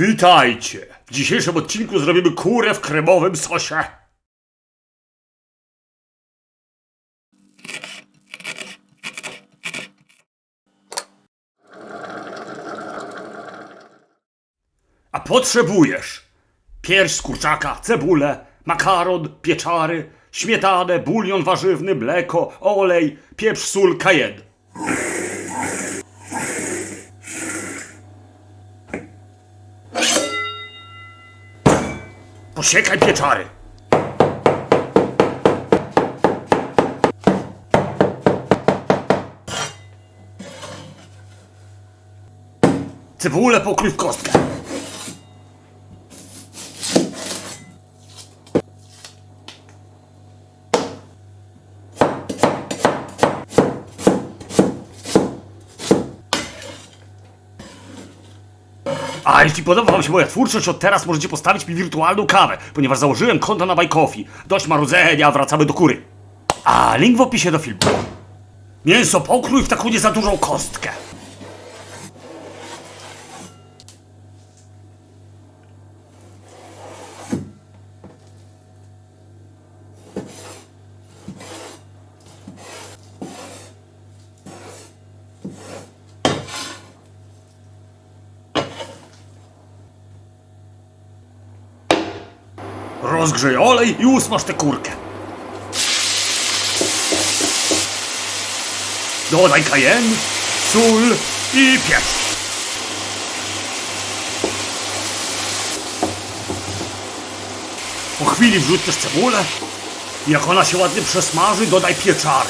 Witajcie! W dzisiejszym odcinku zrobimy kurę w kremowym sosie. A potrzebujesz pierś z kurczaka, cebulę, makaron, pieczary, śmietanę, bulion warzywny, mleko, olej, pieprz, sól, kajen. Posiekaj pieczary. Cebulę pokrój w kostkę. A jeśli podoba Wam się moja twórczość, od teraz możecie postawić mi wirtualną kawę, ponieważ założyłem konto na Coffee. Dość marudzenia, wracamy do kury. A link w opisie do filmu. Mięso pokrój w taką nie za dużą kostkę. Rozgrzej olej i usmaż tę kurkę. Dodaj kajen, sól i pieprz. Po chwili wrzuć też cebulę. Jak ona się ładnie przesmaży, dodaj pieczary.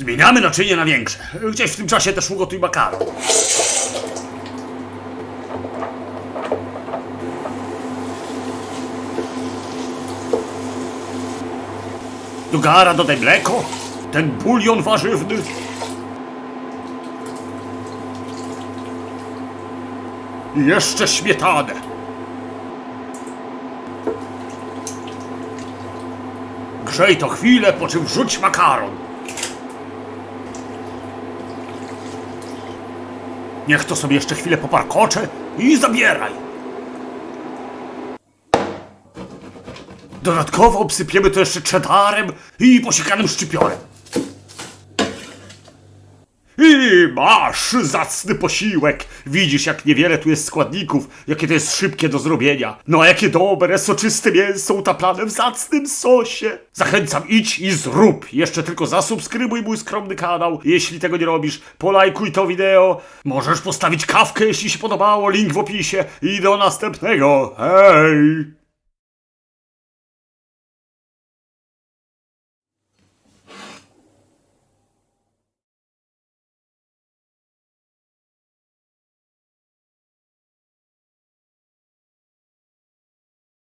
Zmieniamy naczynie na większe. Gdzieś w tym czasie też ugotuj makaron. Do gara dodaj mleko, ten bulion warzywny. I jeszcze śmietanę. Grzej to chwilę, po czym wrzuć makaron. Niech to sobie jeszcze chwilę poparkocze i zabieraj. Dodatkowo obsypiemy to jeszcze cheddarem i posiekanym szczypiorem. Masz zacny posiłek. Widzisz, jak niewiele tu jest składników, jakie to jest szybkie do zrobienia. No a jakie dobre, soczyste mięso utaplane w zacnym sosie. Zachęcam, idź i zrób. Jeszcze tylko zasubskrybuj mój skromny kanał. Jeśli tego nie robisz, polajkuj to wideo. Możesz postawić kawkę, jeśli się podobało, link w opisie. I do następnego. Hej!